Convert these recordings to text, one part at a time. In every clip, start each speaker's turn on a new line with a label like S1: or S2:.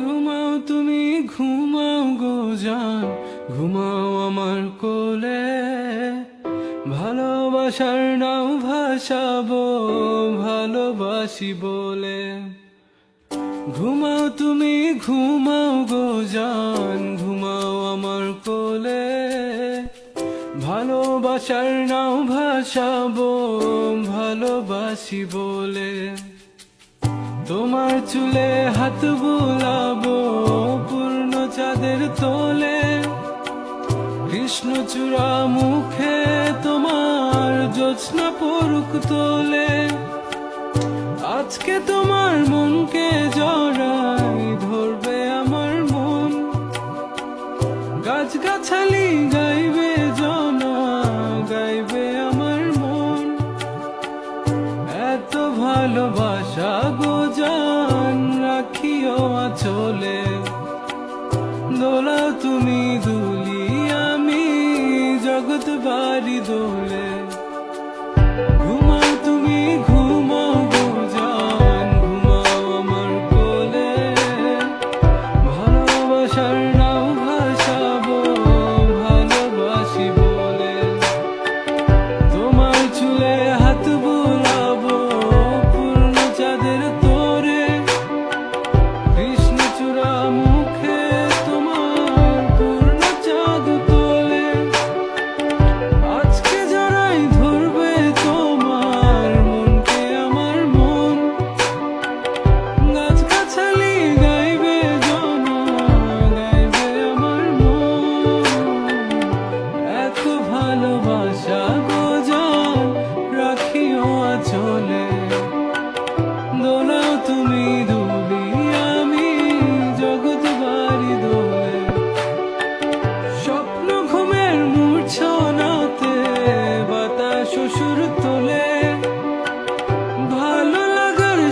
S1: ঘুমাও তুমি, ঘুমাও গো জান, ঘুমাও আমার কোলে। ভালোবাসার নাও ভাসাবো, ভালোবাসি বলে। ঘুমাও তুমি, ঘুমাও গো জান, ঘুমাও আমার কোলে। ভালোবাসার নাও ভাসাবো, ভালোবাসি বলে। তোমার চুলে হাত বুলাবো পূর্ণ চাঁদের তোলে। কৃষ্ণচূড়া মুখে তোমার জোৎস্না পরুক তোলে। আজকে তোমার মনকে জড়াই ধরবে আমার মন। গাছ গাছালি গাইবে জনা, গাইবে আমার মন। এত ভালোবাসা গো আচলে দোলাও তুমি দুলি আমি জগৎ বাড়ি দোলে।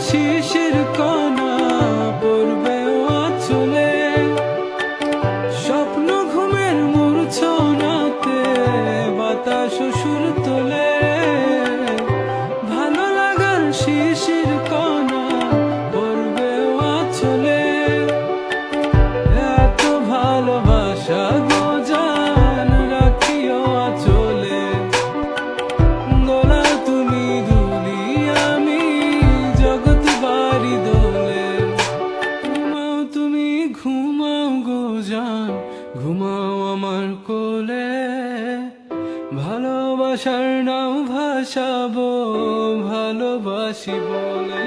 S1: আশিসের কণা। অঙ্গুজান ঘুমাও আমার কোলে। ভালোবাসার নাম ভাসাবো ভালোবাসি বলে।